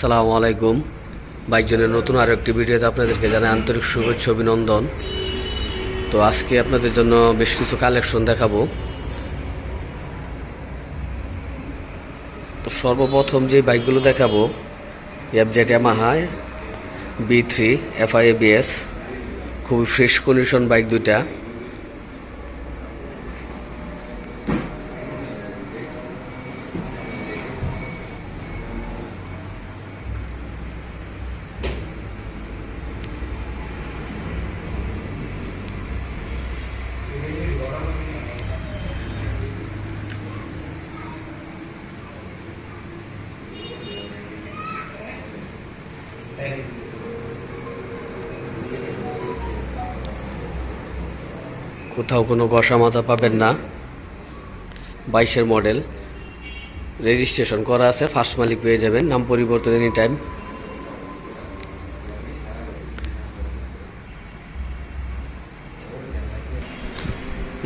সালামু আলাইকুম। বাইকজনের নতুন আরও একটি ভিডিওতে আপনাদেরকে জানাই আন্তরিক শুভেচ্ছা, অভিনন্দন। তো আজকে আপনাদের জন্য বেশ কিছু কালেকশন দেখাবো। তো সর্বপ্রথম যে বাইকগুলো দেখাবো FZ Yamaha V three FI BS খুবই ফ্রেশ কন্ডিশন বাইক দুইটা। কোথাও কোনো গসা মাজা পাবেন না। বাইশের মডেল। রেজিস্ট্রেশন করা আছে, ফার্স্ট মালিক পেয়ে যাবেন, নাম পরিবর্তন এনি টাইম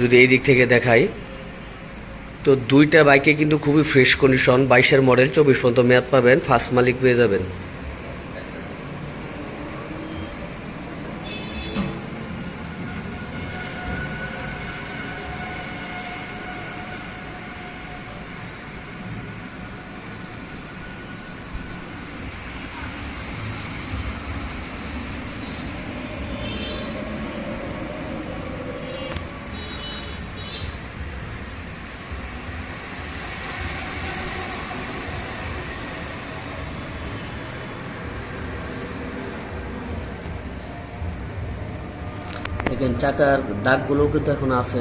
যদি এই দিক থেকে দেখাই, তো দুইটা বাইকে কিন্তু খুবই ফ্রেশ কন্ডিশন বাইশের মডেল, চব্বিশ পর্যন্ত মেয়াদ পাবেন, ফার্স্ট মালিক পেয়ে যাবেন। দেখেন চাকার দাগগুলো কিন্তু এখন আছে।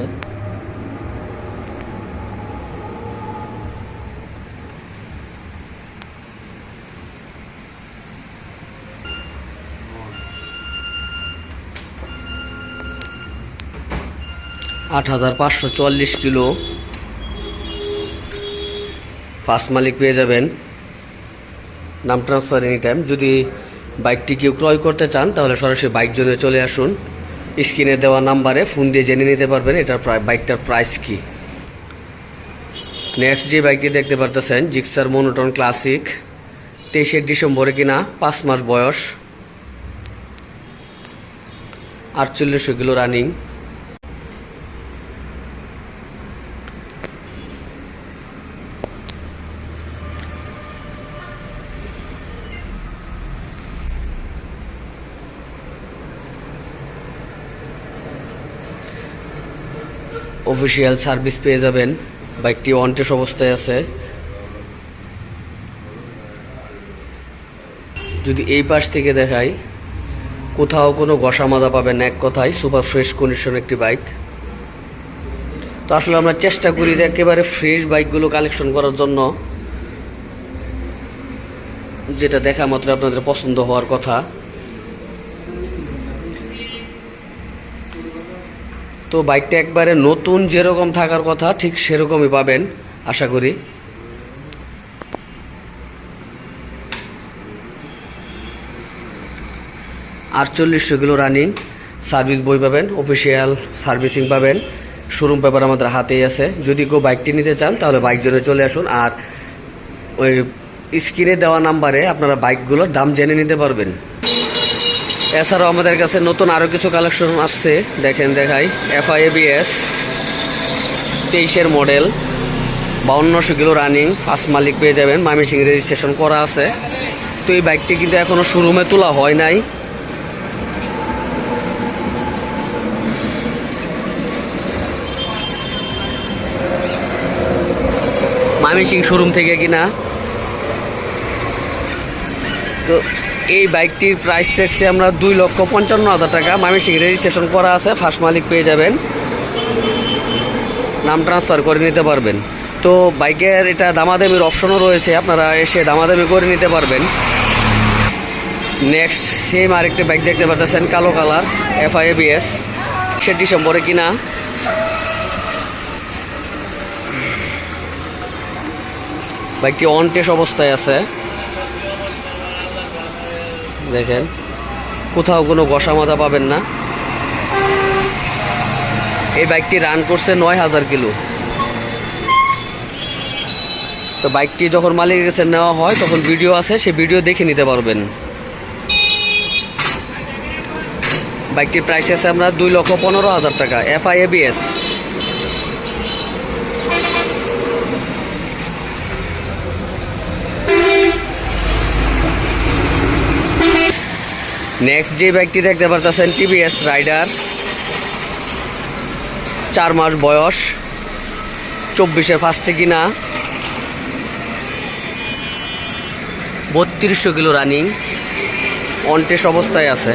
আট হাজার পাঁচশো চুয়াল্লিশ কিলো ফার্স্ট মালিক পেয়ে যাবেন। নাম ট্রান্সফার এনি টাইম যদি বাইকটি কেউ ক্রয় করতে চান, তাহলে সরাসরি বাইক জন্য চলে আসুন। স্ক্রিনে দেওয়া নাম্বারে ফোন দিয়ে জেনে নিতে পারবেন এটার প্রায় বাইকটার প্রাইস কি। নেক্সট যে বাইকটি দেখতে পারতেছেন, জিক্সার মনোটন ক্লাসিক, তেইশে ডিসেম্বরে কিনা, পাঁচ মাস বয়স আটচল্লিশশো কিলো রানিং। অফিসিয়াল সার্ভিস পেয়ে যাবেন। বাইকটি ওয়ান্টেস অবস্থায় আছে। যদি এই পাশ থেকে দেখাই, কোথাও কোনো ঘষা মাজা পাবেন এক কথায় সুপার ফ্রেশ কন্ডিশন একটি বাইক। তো আসলে আমরা চেষ্টা করি যে একেবারে ফ্রেশ বাইকগুলো কালেকশন করার জন্য। যেটা দেখা মাত্র আপনাদের পছন্দ হওয়ার কথা। তো বাইকটা একবারে নতুন যেরকম থাকার কথা, ঠিক সেরকমই পাবেন, আশা করি। আটচল্লিশশো কিলো রানিং, সার্ভিস বই পাবেন, অফিসিয়াল সার্ভিসিং পাবেন, শোরুম পেপার আমাদের হাতেই আছে। যদি কেউ বাইকটি নিতে চান, তাহলে বাইক জন্য চলে আসুন, আর ওই স্ক্রিনে দেওয়া নাম্বারে আপনারা বাইকগুলোর দাম জেনে নিতে পারবেন। এছাড়াও আমাদের কাছে নতুন আরও কিছু কালেকশন আসছে, দেখেন দেখাই এফআইএবিএস তেইশের মডেল বাউন্নশো কিলো রানিং ফার্স্ট মালিক পেয়ে যাবেন মামিসিং রেজিস্ট্রেশন করা আছে। তো এই বাইকটি কিন্তু এখনও শোরুমে তোলা হয় নাই। মামিসিং শোরুম থেকে কিনা। তো এই বাইকটির প্রাইস রেখেছি আমরা দুই লক্ষ পঞ্চান্ন হাজার টাকা। মামিসিং রেজিস্ট্রেশন করা আছে ফার্স্ট মালিক পেয়ে যাবেন। নাম ট্রান্সফার করে নিতে পারবেন। তো বাইকের এটা দামাদামির অপশনও রয়েছে, আপনারা এসে দামাদামি করে নিতে পারবেন। নেক্সট সেম আরেকটি বাইক দেখতে পাচ্ছেন, কালো কালার এফআইএবিএস সে ডিসেম্বরে কিনা। বাইকটি অন টেস্ট অবস্থায় আছে। দেখেন। কোথাও কোনো ঘষা মাথা পাবেন না। এই বাইকটি রান করছে নয় হাজার কিলো। তো বাইকটি যখন মালিকের কাছে নেওয়া হয়, তখন ভিডিও আছে, সে ভিডিও দেখে নিতে পারবেন। বাইকটির প্রাইস আছে আমরা দুই লক্ষ পনেরো হাজার টাকা এফআই নেক্সট যে বাইকটি দেখতে পাচ্ছেন টিভিএস রাইডার চার মাস বয়স চব্বিশের ফার্স্টে কিনা, বত্রিশশো কিলো রানিং অনটেস অবস্থায় আছে।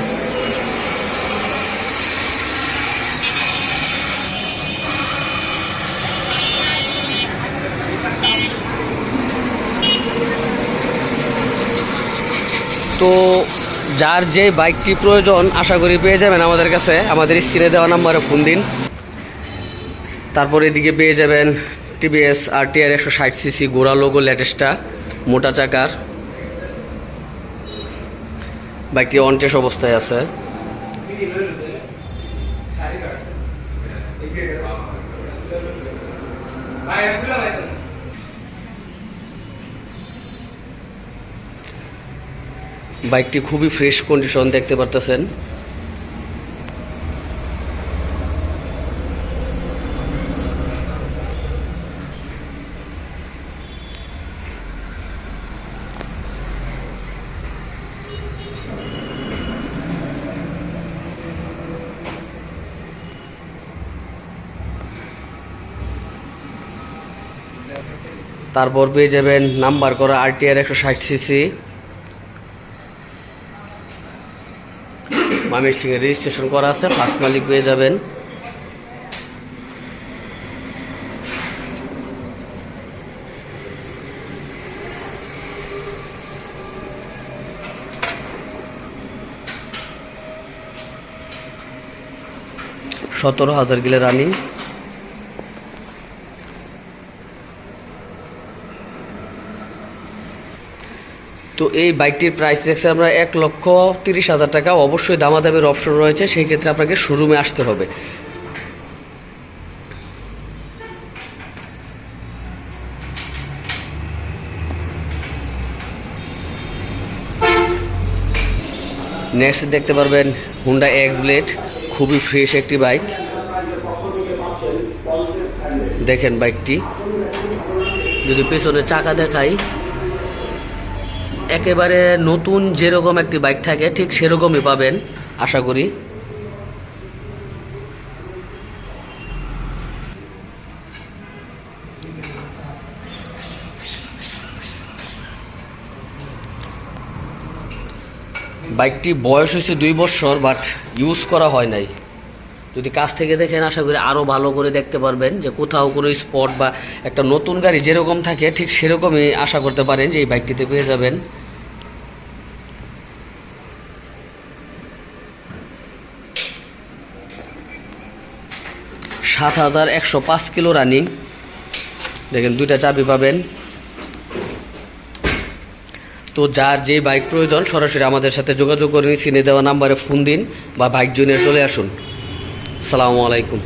তো যার যে বাইকটি প্রয়োজন, আশা করি পেয়ে যাবেন আমাদের কাছে। আমাদের স্ক্রিনে দেওয়া নাম্বারে ফোন দিন। তারপর এদিকে পেয়ে যাবেন টিভিএস আর টি আর একশো ষাট সিসি গোড়া লোগো লেটেস্টটা মোটা চাকার। বাইকটি অনটেস অবস্থায় আছে। বাইকটি খুবই ফ্রেশ কন্ডিশন দেখতে পারতেছেন। তারপর পেয়ে যাবেন নাম্বার করা আরটিআর একশো ষাট সিসি ময়মনসিংহে রেজিস্ট্রেশন করা আছে ফার্স্ট মালিক পেয়ে যাবেন। সতেরো হাজার গিলে রানিং তো এই বাইকটির প্রাইস দেখছি আমরা এক লক্ষ তিরিশ হাজার টাকা। অবশ্যই দামাদামের অপশন রয়েছে, সেই ক্ষেত্রে আপনাকে শোরুমে আসতে হবে। নেক্সট দেখতে পারবেন হুন্ডা এক্স ব্লেড খুবই ফ্রেশ একটি বাইক দেখেন বাইকটি যদি পেছনে চাকা দেখাই একেবারে নতুন যেরকম একটি বাইক থাকে, ঠিক সেরকমই পাবেন, আশা করি। বাইকটি বয়স হয়েছে দুই বছর বাট ইউজ করা হয় নাই। যদি কাছ থেকে দেখেন, আশা করি আরও ভালো করে দেখতে পারবেন যে কোথাও কোনো স্পট বা একটা নতুন গাড়ি যেরকম থাকে, ঠিক সেরকমই আশা করতে পারেন যে এই বাইকটিতে পেয়ে যাবেন। সাত হাজার একশো পাঁচ কিলো রানিং দেখেন, দুইটা চাবি পাবেন। তো যার যে বাইক প্রয়োজন, সরাসরি আমাদের সাথে যোগাযোগ করে স্ক্রিনে দেওয়া নাম্বারে ফোন দিন বা বাইক জুনে চলে আসুন। সালামু আলাইকুম।